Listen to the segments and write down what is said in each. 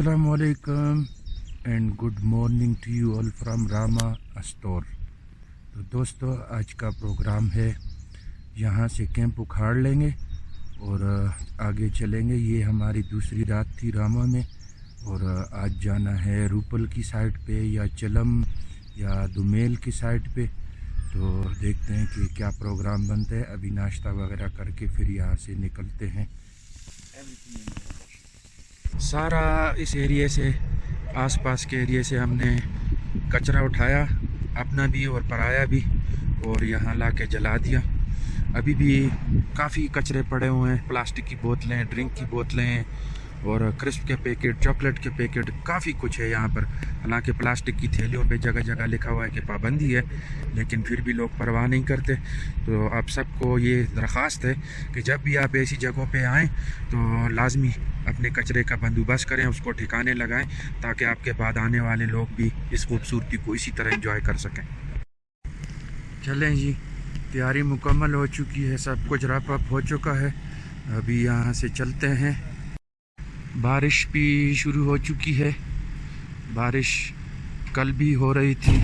السلام علیکم and good morning to you all from Rama store تو دوستو، آج کا پروگرام ہے، یہاں سے کیمپ اکھاڑ لیں گے اور آگے چلیں گے۔ یہ ہماری دوسری رات تھی راما میں اور آج جانا ہے روپل کی سائڈ پہ یا چلم یا دومیل کی سائڈ پہ۔ تو دیکھتے ہیں کہ کیا پروگرام بنتا ہے۔ ابھی ناشتہ وغیرہ کر کے پھر یہاں سے نکلتے ہیں۔ سارا اس ایریے سے آس پاس کے ایریے سے ہم نے کچرا اٹھایا اپنا بھی اور پرایا بھی اور یہاں لا کے جلا دیا ابھی بھی کافی کچرے پڑے ہوئے ہیں پلاسٹک کی بوتلیں ڈرنک کی بوتلیں اور کرسپ کے پیکٹ، چاکلیٹ کے پیکٹ کافی کچھ ہے یہاں پر۔ حالانکہ پلاسٹک کی تھیلیوں پہ جگہ جگہ لکھا ہوا ہے کہ پابندی ہے، لیکن پھر بھی لوگ پرواہ نہیں کرتے۔ تو آپ سب کو یہ درخواست ہے کہ جب بھی آپ ایسی جگہوں پہ آئیں تو لازمی اپنے کچرے کا بندوبست کریں، اس کو ٹھکانے لگائیں تاکہ آپ کے بعد آنے والے لوگ بھی اس خوبصورتی کو اسی طرح انجوائے کر سکیں۔ چلیں جی تیاری مکمل ہو چکی ہے، سب کچھ رپ اپ ہو چکا ہے۔ ابھی یہاں سے چلتے ہیں۔ بارش بھی شروع ہو چکی ہے۔ بارش کل بھی ہو رہی تھی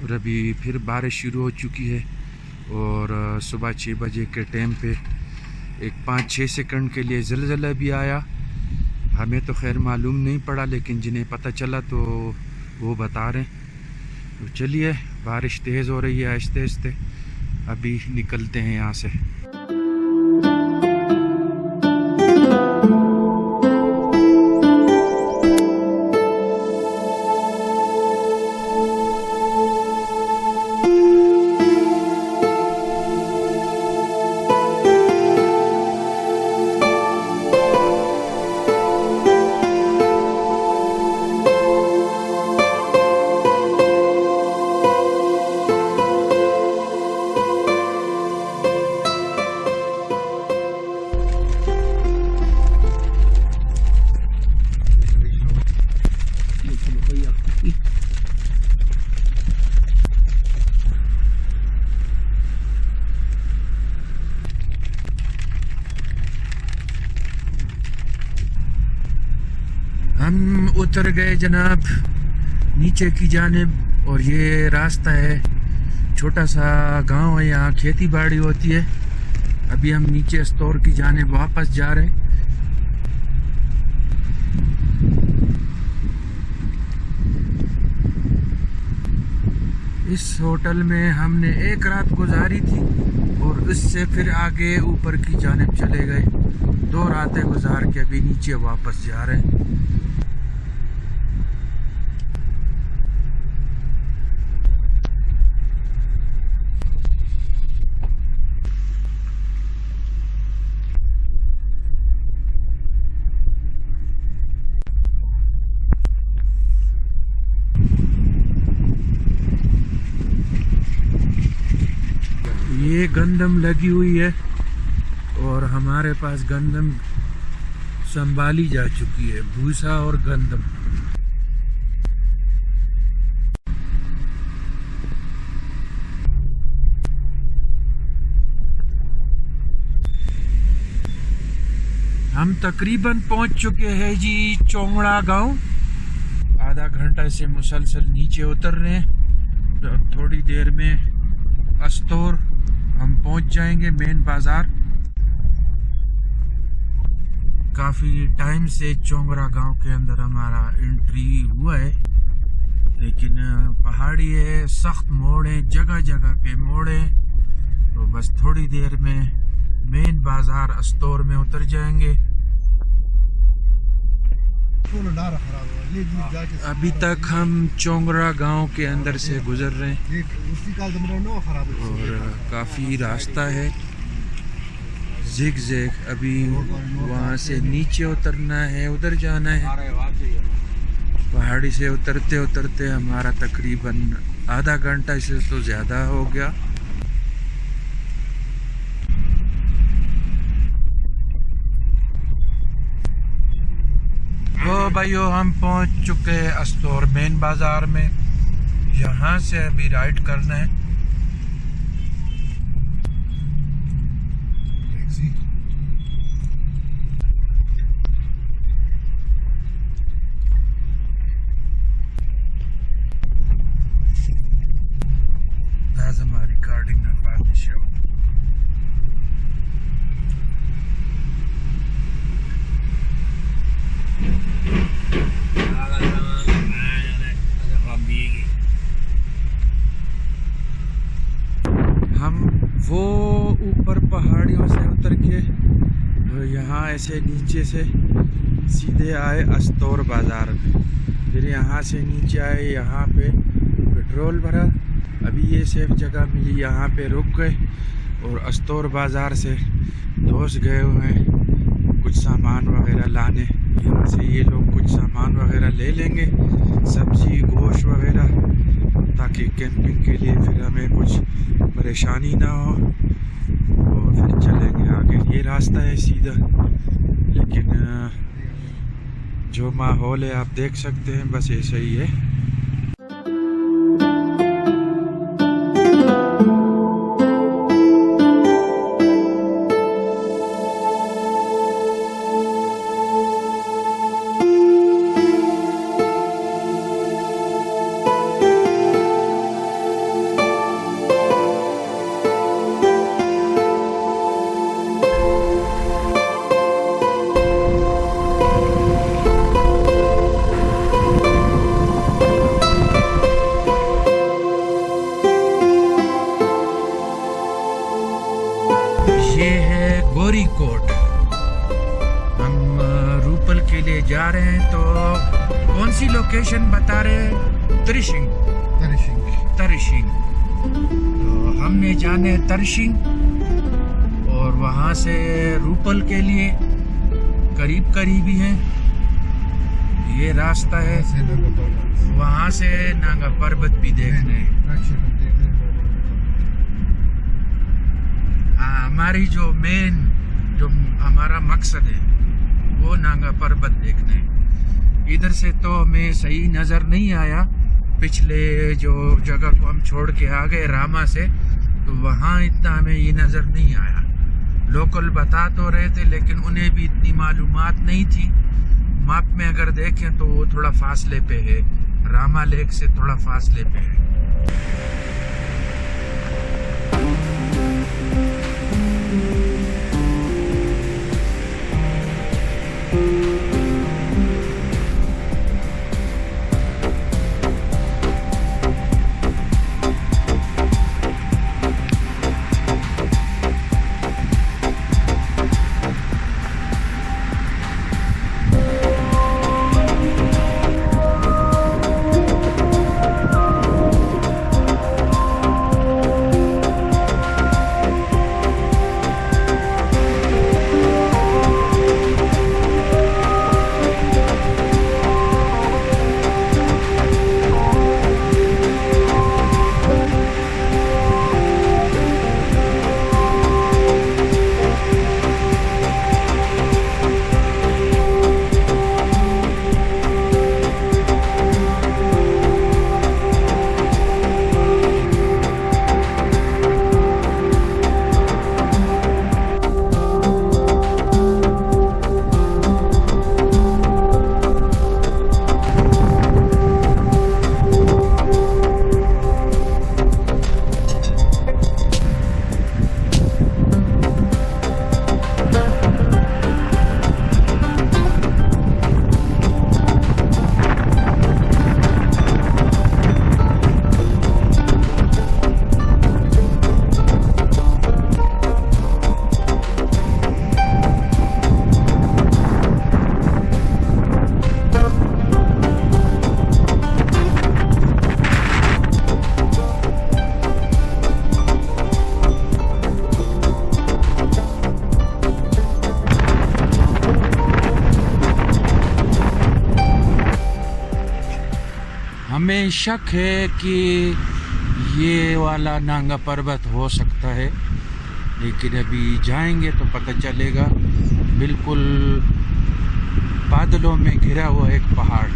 اور ابھی پھر بارش شروع ہو چکی ہے اور صبح چھ بجے کے ٹائم پہ ایک پانچ چھ سیکنڈ کے لیے زلزلہ بھی آیا۔ ہمیں تو خیر معلوم نہیں پڑا، لیکن جنہیں پتہ چلا تو وہ بتا رہے ہیں۔ تو چلیے، بارش تیز ہو رہی ہے آہستہ آہستہ۔ ابھی نکلتے ہیں یہاں سے۔ اتر گئے جناب، نیچے کی جانب، اور یہ راستہ ہے، چھوٹا سا گاؤں ہے، یہاں کھیتی باڑی ہوتی ہے۔ ابھی ہم نیچے استور کی جانب واپس جا رہے ہیں۔ اس ہوٹل میں ہم نے ایک رات گزاری تھی، اور اس سے پھر آگے اوپر کی جانب چلے گئے۔ دو راتیں گزار کے ابھی نیچے واپس جا رہے ہیں یہ گندم لگی ہوئی ہے اور ہمارے پاس گندم سنبھالی جا چکی ہے، بھوسا اور گندم۔ ہم تقریباً پہنچ چکے ہیں جی چونگڑا گاؤں۔ آدھا گھنٹہ سے مسلسل نیچے اتر رہے ہیں۔ تھوڑی دیر میں استور ہم پہنچ جائیں گے مین بازار۔ کافی ٹائم سے چونگرا گاؤں کے اندر ہمارا انٹری ہوا ہے، لیکن پہاڑی ہے، سخت موڑ ہے جگہ جگہ پہ موڑ تو بس تھوڑی دیر میں مین بازار استور میں اتر جائیں گے۔ ابھی تک ہم چونگرا گاؤں کے اندر سے گزر رہے ہیں۔ اور کافی راستہ ہے۔ زگ زگ ابھی وہاں سے نیچے اترنا ہے ادھر جانا ہے۔ پہاڑی سے اترتے اترتے ہمارا تقریباً آدھا گھنٹہ سے تو زیادہ ہو گیا۔ بھائیو، ہم پہنچ چکے استور مین بازار میں۔ یہاں سے ابھی رائڈ کرنا ہے۔ ریکارڈنگ ایسے نیچے سے سیدھے آئے استور بازار میں۔ پھر یہاں سے نیچے آئے، یہاں پہ پٹرول بھرا۔ ابھی یہ سیف جگہ ملی، یہاں پہ رک گئے اور استور بازار سے دوست گئے ہوئے ہیں۔ کچھ سامان وغیرہ لانے۔ یہاں سے یہ لوگ کچھ سامان وغیرہ لے لیں گے، سبزی، گوشت وغیرہ، تاکہ کیمپنگ کے لیے پھر ہمیں کچھ پریشانی نہ ہو۔ اور پھر چلیں گے آگے۔ یہ راستہ ہے سیدھا۔ لیکن جو ماحول ہے آپ دیکھ سکتے ہیں بس ایسا ہی ہے۔ ہم جانے ترشنگ اور وہاں سے روپل کے لیے قریب قریبی ہیں۔ یہ راستہ ہے۔ وہاں سے ناگا پربت بھی دیکھنے۔ ہاں، ہماری جو مین جو ہمارا مقصد ہے وہ ناگا پربت دیکھنا ہے ادھر سے تو ہمیں صحیح نظر نہیں آیا۔ پچھلے جو جگہ کو ہم چھوڑ کے آ گئے راما سے تو وہاں اتنا ہمیں یہ نظر نہیں آیا۔ لوکل بتا تو رہے تھے، لیکن انہیں بھی اتنی معلومات نہیں تھی۔ ماپ میں اگر دیکھیں تو وہ تھوڑا فاصلے پہ ہے۔ راما لیک سے تھوڑا فاصلے پہ ہے۔ شک ہے کہ یہ والا نانگا پربت ہو سکتا ہے، لیکن ابھی جائیں گے تو پتہ چلے گا۔ بالکل بادلوں میں گھرا ہوا ایک پہاڑ۔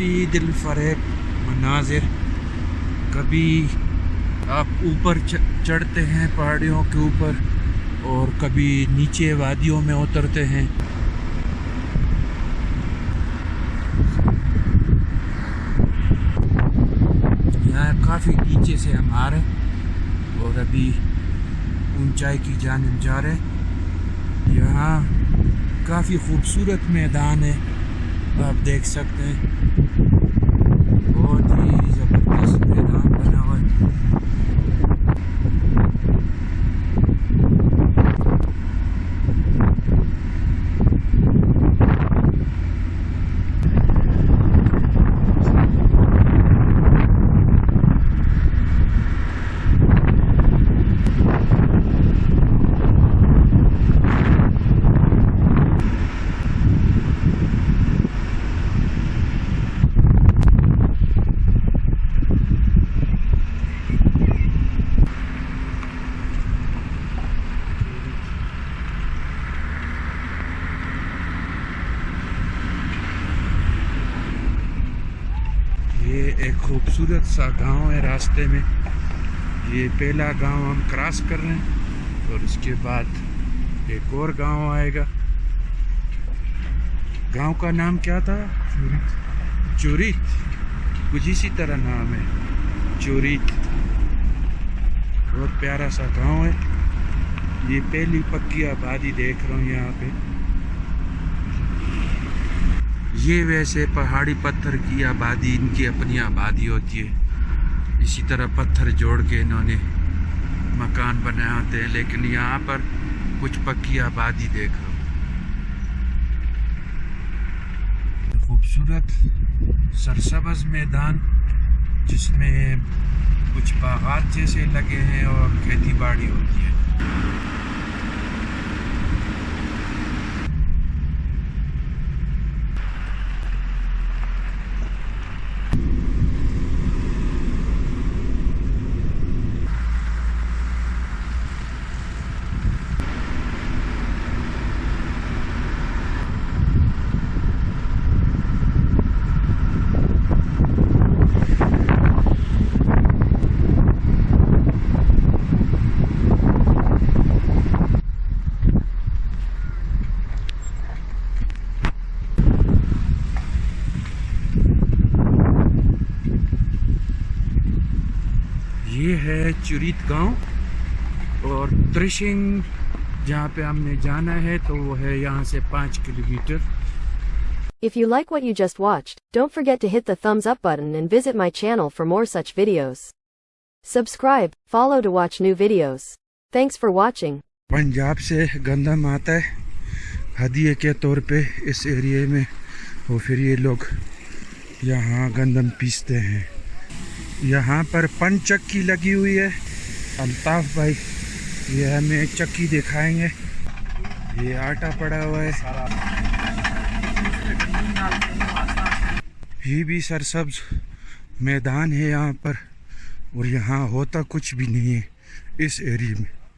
کافی دل فریب مناظر۔ کبھی آپ اوپر چڑھتے ہیں پہاڑیوں کے اوپر اور کبھی نیچے وادیوں میں اترتے ہیں۔ یہاں کافی نیچے سے ہم آ رہے ہیں اور ابھی اونچائی کی جانب جا رہے ہیں۔ یہاں کافی خوبصورت میدان ہے، آپ دیکھ سکتے ہیں بہت ہی زبردست میدان بنا ہوا ہے یہ ایک خوبصورت سا گاؤں ہے راستے میں۔ یہ پہلا گاؤں ہم کراس کر رہے ہیں اور اس کے بعد ایک اور گاؤں آئے گا۔ گاؤں کا نام کیا تھا؟ چوری کچھ اسی طرح نام ہے۔ چوری بہت پیارا سا گاؤں ہے۔ یہ پہلی پکی آبادی دیکھ رہا ہوں یہاں پہ۔ یہ ویسے پہاڑی پتھر کی آبادی، ان کی اپنی آبادی ہوتی ہے۔ اسی طرح پتھر جوڑ کے انہوں نے مکان بنائے ہوتے ہیں لیکن یہاں پر کچھ پکی آبادی دیکھ رہا خوبصورت سرسبز میدان، جس میں کچھ باغات جیسے لگے ہیں اور کھیتی باڑی ہوتی ہے۔ یہ ہے چریت گاؤں اور ترشنگ جہاں پہ ہم نے جانا ہے تو وہ ہے یہاں سے پانچ kilometre If you like what you just watched, don't forget to hit the thumbs up button and visit my channel for more such videos. Subscribe, follow to watch new videos. Thanks for watching. Punjab سے گندم آتا ہے ہدیے کے طور پہ اس ایریے میں اور پھر یہ لوگ یہاں گندم پیستے ہیں یہاں پر پن چکی لگی ہوئی ہے۔ الطاف بھائی، یہ ہمیں چکی دکھائیں گے۔ یہ آٹا پڑا ہوا ہے۔ یہ بھی سرسبز میدان ہے یہاں پر اور یہاں ہوتا کچھ بھی نہیں ہے اس ایریے میں۔